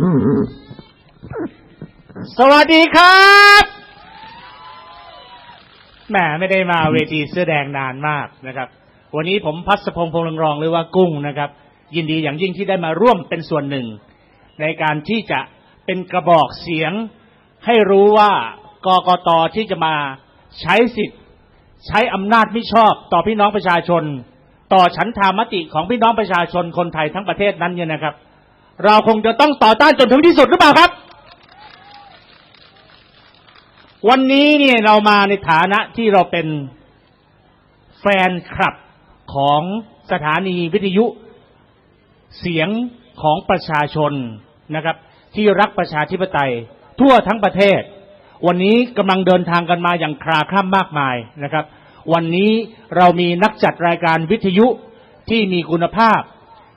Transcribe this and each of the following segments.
สวัสดีครับแหมไม่ได้มาเวทีเสื้อแดงนานมากนะครับ วันนี้ผมพัศพงษ์พงษ์รองหรือว่ากุ้งนะครับ ยินดีอย่างยิ่งที่ได้มาร่วมเป็นส่วนหนึ่ง ในการที่จะเป็นกระบอกเสียง ให้รู้ว่ากกตที่จะมาใช้สิทธิ์ ใช้อำนาจมิชอบต่อพี่น้องประชาชน ต่อฉันทามติของพี่น้องประชาชนคนไทยทั้งประเทศนั้นเนี่ยนะครับ เราคงจะต้องต่อต้านจนถึงที่สุดหรือเปล่าครับ วันนี้เนี่ยเรามาในฐานะที่เราเป็นแฟนคลับของสถานีวิทยุเสียงของประชาชนนะครับ ที่รักประชาธิปไตยทั่วทั้งประเทศ วันนี้กำลังเดินทางกันมาอย่างคลาคล่ำมากมายนะครับ วันนี้เรามีนักจัดรายการวิทยุที่มีคุณภาพ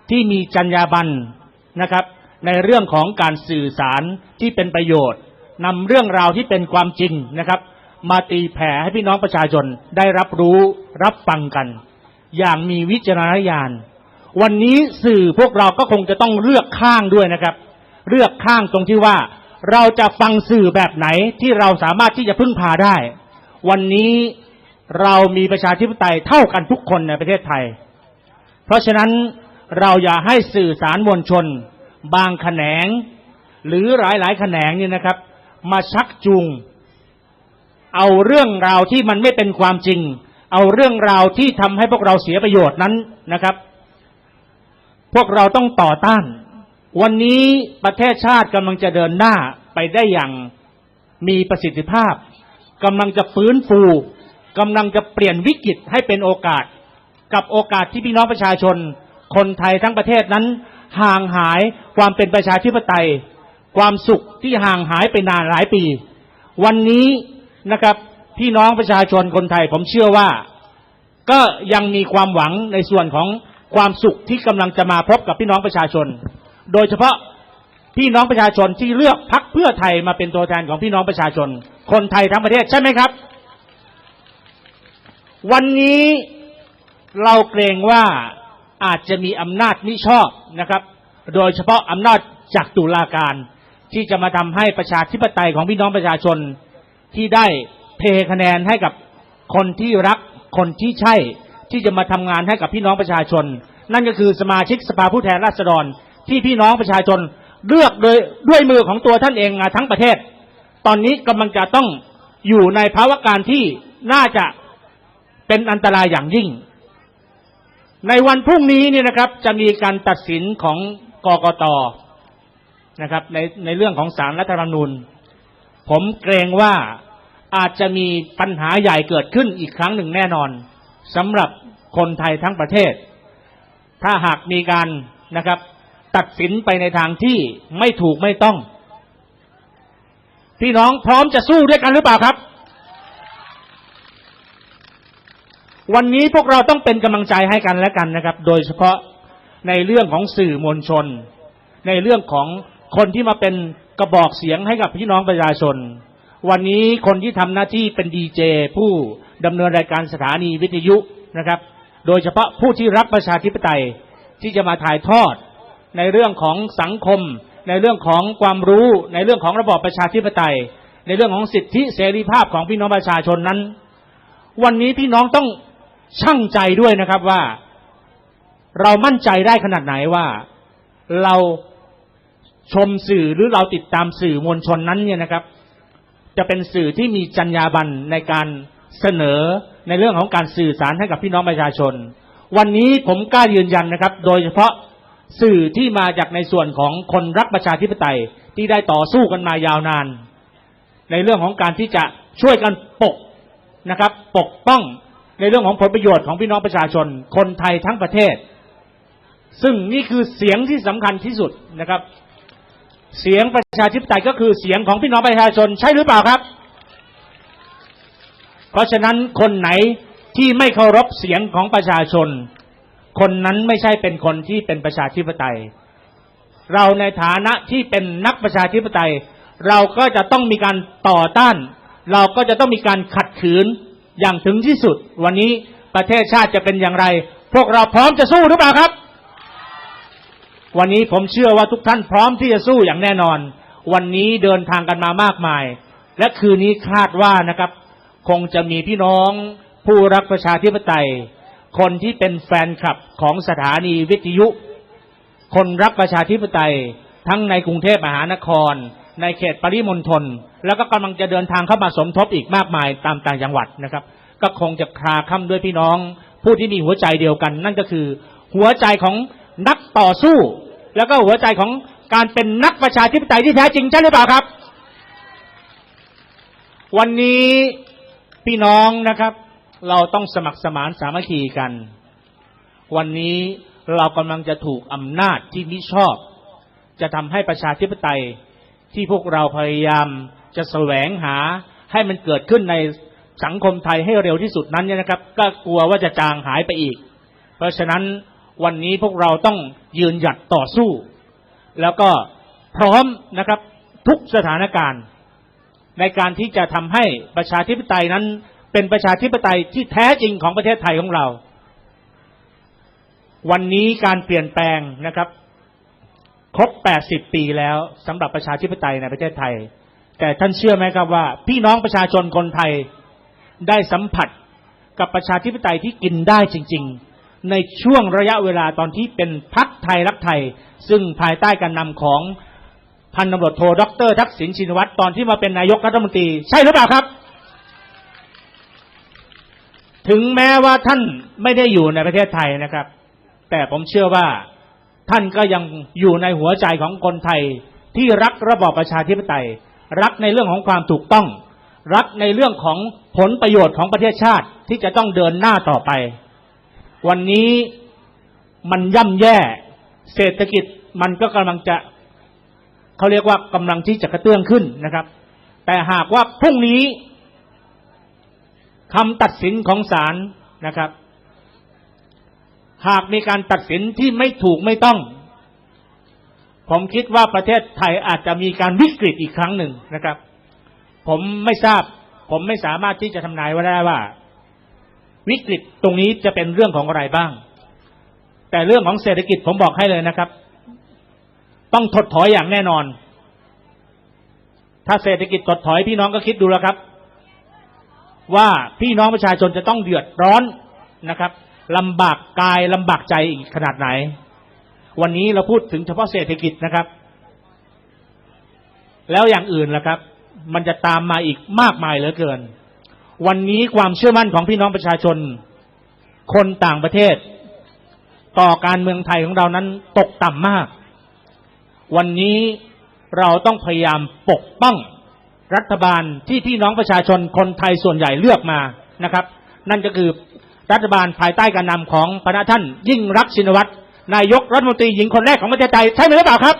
ที่มีจรรยาบรรณ นะครับ ในเรื่องของการสื่อสารที่เป็นประโยชน์นำเรื่องราวที่เป็นความจริงนะครับ มาตีแผ่ให้พี่น้องประชาชนได้รับรู้รับฟังกัน อย่างมีวิจารณญาณ วันนี้สื่อพวกเราก็คงจะต้องเลือกข้างด้วยนะครับ เลือกข้างตรงที่ว่า เราจะฟังสื่อแบบไหนที่เราสามารถที่จะพึ่งพาได้ วันนี้เรามีประชาธิปไตยเท่ากันทุกคนในประเทศไทย เพราะฉะนั้น เราอย่าให้สื่อสารมวลชน บางแขนง หรือหลายๆแขนงนี่นะครับ มาชักจูง เอาเรื่องราวที่มันไม่เป็นความจริง เอาเรื่องราวที่ทำให้พวกเราเสียประโยชน์นั้นนะครับ พวกเราต้องต่อต้าน วันนี้ประเทศชาติกำลังจะเดินหน้าไปได้อย่างมีประสิทธิภาพกำลังจะฟื้นฟูกำลังจะเปลี่ยนวิกฤตให้เป็นโอกาส กับโอกาสที่พี่น้องประชาชน คนไทยทั้งประเทศนั้น ห่างหายความเป็นประชาธิปไตย ความสุขที่ห่างหายไปนานหลายปี วันนี้นะครับพี่น้องประชาชนคนไทยผมเชื่อว่า ก็ยังมีความหวังในส่วนของความสุขที่กำลังจะมาพบกับพี่น้องประชาชน โดยเฉพาะพี่น้องประชาชนที่เลือกพักเพื่อไทยมาเป็นตัวแทนของพี่น้องประชาชน คนไทยทั้งประเทศใช่ไหมครับ วันนี้เราเกรงว่า อาจจะมีอำนาจมิชอบนะครับ โดยเฉพาะอำนาจจากตุลาการ ที่จะมาทำให้ประชาธิปไตยของพี่น้องประชาชนที่ได้เทคะแนนให้กับคนที่รักคนที่ใช่ที่จะมาทำงานให้กับพี่น้องประชาชน นั่นก็คือสมาชิกสภาผู้แทนราษฎร ที่พี่น้องประชาชนเลือกโดยด้วยมือของตัวท่านเองมาทั้งประเทศ ตอนนี้กำลังจะต้องอยู่ในภาวะการที่น่าจะเป็นอันตรายอย่างยิ่ง ในวันพรุ่งนี้เนี่ยนะครับ จะมีการตัดสินของกกตนะครับ ในในเรื่องของสารรัฐธรรมนูญ ผมเกรงว่าอาจจะมีปัญหาใหญ่เกิดขึ้นอีกครั้งหนึ่งแน่นอนสำหรับคนไทยทั้งประเทศ ถ้าหากมีการนะครับ ตัดสินไปในทางที่ไม่ถูกไม่ต้อง พี่น้องพร้อมจะสู้ด้วยกันหรือเปล่าครับ วันนี้พวกเราต้องเป็นกำลังใจให้กันและกันนะครับ โดยเฉพาะในเรื่องของสื่อมวลชน ในเรื่องของคนที่มาเป็นกระบอกเสียงให้กับพี่น้องประชาชน วันนี้คนที่ทำหน้าที่เป็นดีเจผู้ดำเนินรายการสถานีวิทยุนะครับ โดยเฉพาะผู้ที่รักประชาธิปไตยที่จะมาถ่ายทอด ในเรื่องของสังคม ในเรื่องของความรู้ในเรื่องของระบอบประชาธิปไตย ในเรื่องของสิทธิเสรีภาพของพี่น้องประชาชนนั้น วันนี้พี่น้องต้อง ชั่งใจด้วยนะครับว่า เรามั่นใจได้ขนาดไหนว่าเราชมสื่อหรือเราติดตามสื่อมวลชนนั้นเนี่ยนะครับ จะเป็นสื่อที่มีจรรยาบรรณในการเสนอในเรื่องของการสื่อสารให้กับพี่น้องประชาชน วันนี้ผมกล้ายืนยันนะครับ โดยเฉพาะสื่อที่มาจากในส่วนของคนรักประชาธิปไตยที่ได้ต่อสู้กันมายาวนาน ในเรื่องของการที่จะช่วยกันปกนะครับ ปกป้อง ในเรื่องของผลประโยชน์ของพี่น้องประชาชน คนไทยทั้งประเทศ ซึ่งนี่คือเสียงที่สำคัญที่สุดนะครับ เสียงประชาธิปไตยก็คือเสียงของพี่น้องประชาชนใช่หรือเปล่าครับ เพราะฉะนั้นคนไหนที่ไม่เคารพเสียงของประชาชน คนนั้นไม่ใช่เป็นคนที่เป็นประชาธิปไตย เราในฐานะที่เป็นนักประชาธิปไตย เราก็จะต้องมีการต่อต้าน เราก็จะต้องมีการขัดขืน อย่างถึงที่สุด วันนี้ประเทศชาติจะเป็นอย่างไร พวกเราพร้อมจะสู้หรือเปล่าครับ วันนี้ผมเชื่อว่าทุกท่านพร้อมที่จะสู้อย่างแน่นอน วันนี้เดินทางกันมามากมาย และคืนนี้คาดว่านะครับ คงจะมีพี่น้องผู้รักประชาธิปไตย คนที่เป็นแฟนคลับของสถานีวิทยุ คนรักประชาธิปไตย ทั้งในกรุงเทพมหานคร ในเขตปริมณฑลแล้วก็กำลังจะเดินทางเข้ามาสมทบอีกมากมายตามต่างจังหวัดนะครับ ก็คงจะคลาค่ำด้วยพี่น้อง ผู้ที่มีหัวใจเดียวกัน นั่นก็คือ หัวใจของนักต่อสู้ แล้วก็หัวใจของการเป็นนักประชาธิปไตยที่แท้จริงใช่หรือเปล่าครับ วันนี้พี่น้องนะครับ เราต้องสมัครสมานสามัคคีกัน วันนี้เรากำลังจะถูกอำนาจที่มิชอบ จะทำให้ประชาธิปไตย ที่พวกเราพยายามจะแสวงหาให้มันเกิดขึ้นในสังคมไทยให้เร็วที่สุดนั้นเนี่ยนะครับ ก็กลัวว่าจะจางหายไปอีก เพราะฉะนั้นวันนี้พวกเราต้องยืนหยัดต่อสู้ แล้วก็พร้อมนะครับทุกสถานการณ์ ในการที่จะทำให้ประชาธิปไตยนั้น เป็นประชาธิปไตยที่แท้จริงของประเทศไทยของเรา วันนี้การเปลี่ยนแปลงนะครับ ครบ 80 ปีแล้วสำหรับประชาธิปไตยในประเทศไทย แต่ท่านเชื่อไหมครับว่า พี่น้องประชาชนคนไทยได้สัมผัสกับประชาธิปไตยที่กินได้จริง ๆ ในช่วงระยะเวลาตอนที่เป็นพักไทยรักไทย ซึ่งภายใต้การนำของพันตำรวจโทดรทักษิณชินวัตรตอนที่มาเป็นนายกรัฐมนตรี ใช่หรือเปล่าครับ ถึงแม้ว่าท่านไม่ได้อยู่ในประเทศไทยนะครับ แต่ผมเชื่อว่า ท่านก็ยังอยู่ในหัวใจของคนไทยที่รักระบอบประชาธิปไตย รักในเรื่องของความถูกต้อง รักในเรื่องของผลประโยชน์ของประเทศชาติที่จะต้องเดินหน้าต่อไป วันนี้มันย่ำแย่ เศรษฐกิจมันก็กำลังจะเขาเรียกว่ากำลังที่จะกระเตื้องขึ้นนะครับ แต่หากว่าพรุ่งนี้คำตัดสินของศาลนะครับ หากมีการตัดสินที่ไม่ถูกไม่ต้อง ผมคิดว่าประเทศไทยอาจจะมีการวิกฤตอีกครั้งหนึ่งนะครับ ผมไม่ทราบ ผมไม่สามารถที่จะทำนายว่าได้ว่า วิกฤตตรงนี้จะเป็นเรื่องของอะไรบ้าง แต่เรื่องของเศรษฐกิจผมบอกให้เลยนะครับ ต้องถดถอยอย่างแน่นอน ถ้าเศรษฐกิจถดถอยพี่น้องก็คิดดูแล้วครับ ว่าพี่น้องประชาชนจะต้องเดือดร้อนนะครับ ลำบากกายลำบากใจอีกขนาดไหน วันนี้เราพูดถึงเฉพาะเศรษฐกิจนะครับ แล้วอย่างอื่นล่ะครับ มันจะตามมาอีกมากมายเหลือเกิน วันนี้ความเชื่อมั่นของพี่น้องประชาชน คนต่างประเทศ ต่อการเมืองไทยของเรานั้นตกต่ำมาก วันนี้เราต้องพยายามปกป้องรัฐบาลที่พี่น้องประชาชนคนไทยส่วนใหญ่เลือกมานะครับ นั่นก็คือ รัฐบาลภายใต้การนำของพระท่านยิ่งรักชินวัตรนายกรัฐมนตรีหญิงคนแรกของประเทศไทยใช่ไหมหรือเปล่าครับ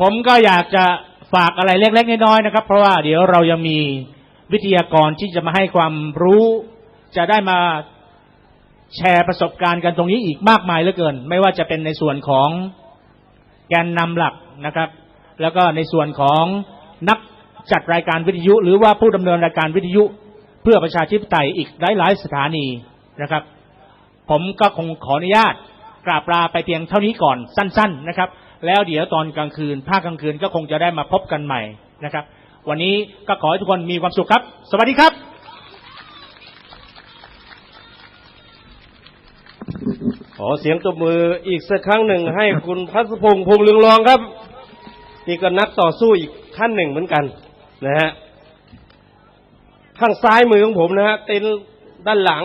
ผมก็อยากจะฝากอะไรเล็ก ๆ น้อยๆนะครับ เพราะว่าเดี๋ยวเรายังมีวิทยากรที่จะมาให้ความรู้ จะได้มาแชร์ประสบการณ์กันตรงนี้อีกมากมายเหลือเกิน ไม่ว่าจะเป็นในส่วนของแกนนำหลักนะครับ แล้วก็ในส่วนของนักจัดรายการวิทยุ หรือว่าผู้ดำเนินรายการวิทยุ เพื่อประชาธิปไตยอีกหลาย ๆ สถานีนะครับ ผมก็คงขออนุญาตกราบลาไปเพียงเท่านี้ก่อนสั้น ๆ นะครับ แล้วเดี๋ยวตอนกลางคืนภาคกลางคืนก็คงจะได้มาพบกันใหม่นะครับ วันนี้ก็ขอให้ทุกคนมีความสุขครับ สวัสดีครับขอเสียงตบมืออีกสักครั้งหนึ่งให้คุณพัสพงษ์พงษ์เลืองรองครับ นี่ก็นักต่อสู้อีกขั้นหนึ่งเหมือนกันนะฮะ ข้างซ้ายมือของผมนะฮะเต็นท์ด้านหลัง